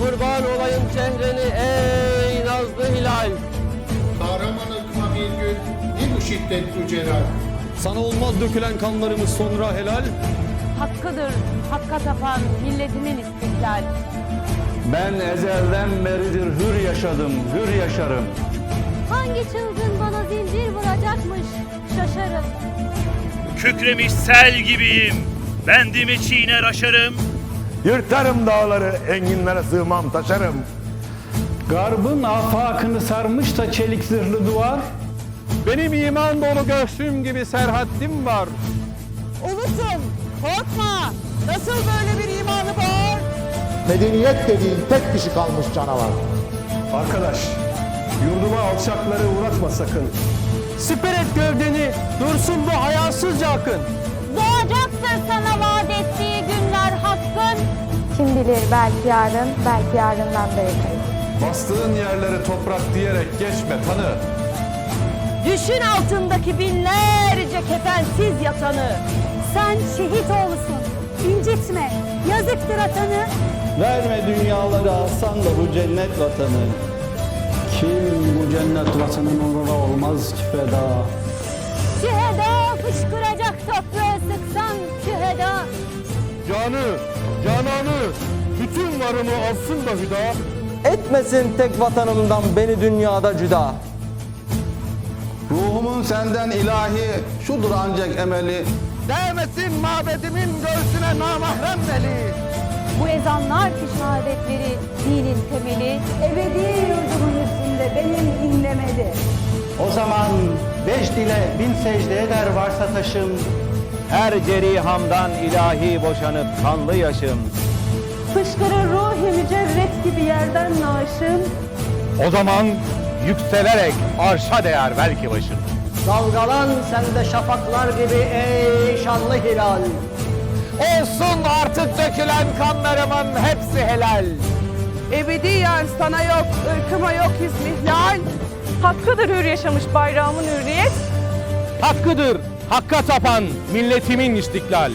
kurban olayım çehreni ey nazlı hilal. Kahramanlıkma bir gün ne bu şiddet bu celal. Sana olmaz dökülen kanlarımız sonra helal. Hakkıdır hakka tapan milletimin istiklal. Ben ezelden beridir hür yaşadım, hür yaşarım. Hangi çılgın bana zincir vuracakmış şaşarım. Kükremiş sel gibiyim. Bendimi çiğner aşarım. Yırtarım dağları, enginlere sığmam taşarım. Garbın afakını sarmış da çelik zırhlı duvar. Benim iman dolu göğsüm gibi serhattim var. Ulusum, korkma. Nasıl böyle bir imanı var? Medeniyet dediğin tek kişi kalmış canavar. Arkadaş, yurduma alçakları uğratma sakın. Siper et gövdeni, dursun bu hayasızca akın. Doğacaktır sana vaat ettiği günler hakkın. Bilir belki yarın, belki yarından da yakın. Bastığın yerleri toprak diyerek geçme tanı. Düşün altındaki binlerce kefensiz yatanı. Sen şehit oğlusun. incitme. Yazıktır atanı. Verme dünyaları alsan da bu cennet vatanı. Kim bu cennet vatanın uğruna olmaz ki feda. Şüheda fışkıracak toprağı sıksan şüheda. Canı, cananı, varımı alsın da hüda. Etmesin tek vatanımdan beni dünyada cüda. Ruhumun senden ilahi, şudur ancak emeli. Değmesin mabedimin göğsüne namahrem deli. Bu ezanlar ki şehadetleri dinin temeli. Ebedi yurdumun üstünde benim inlemeli. O zaman beş dile bin secde eder varsa taşım. Her cerihamdan ilahi boşanıp kanlı yaşım. Fışkırır ruhi mücerret gibi yerden naşım. O zaman yükselerek arşa değer belki başım. Dalgalan sende şafaklar gibi ey şanlı hilal. Olsun artık dökülen kanlarımın hepsi helal. Ebediyen sana yok, ırkıma yok izmihlal. Hakkıdır hür yaşamış bayrağımın hürriyet. Hakkıdır, hakka tapan milletimin istiklal.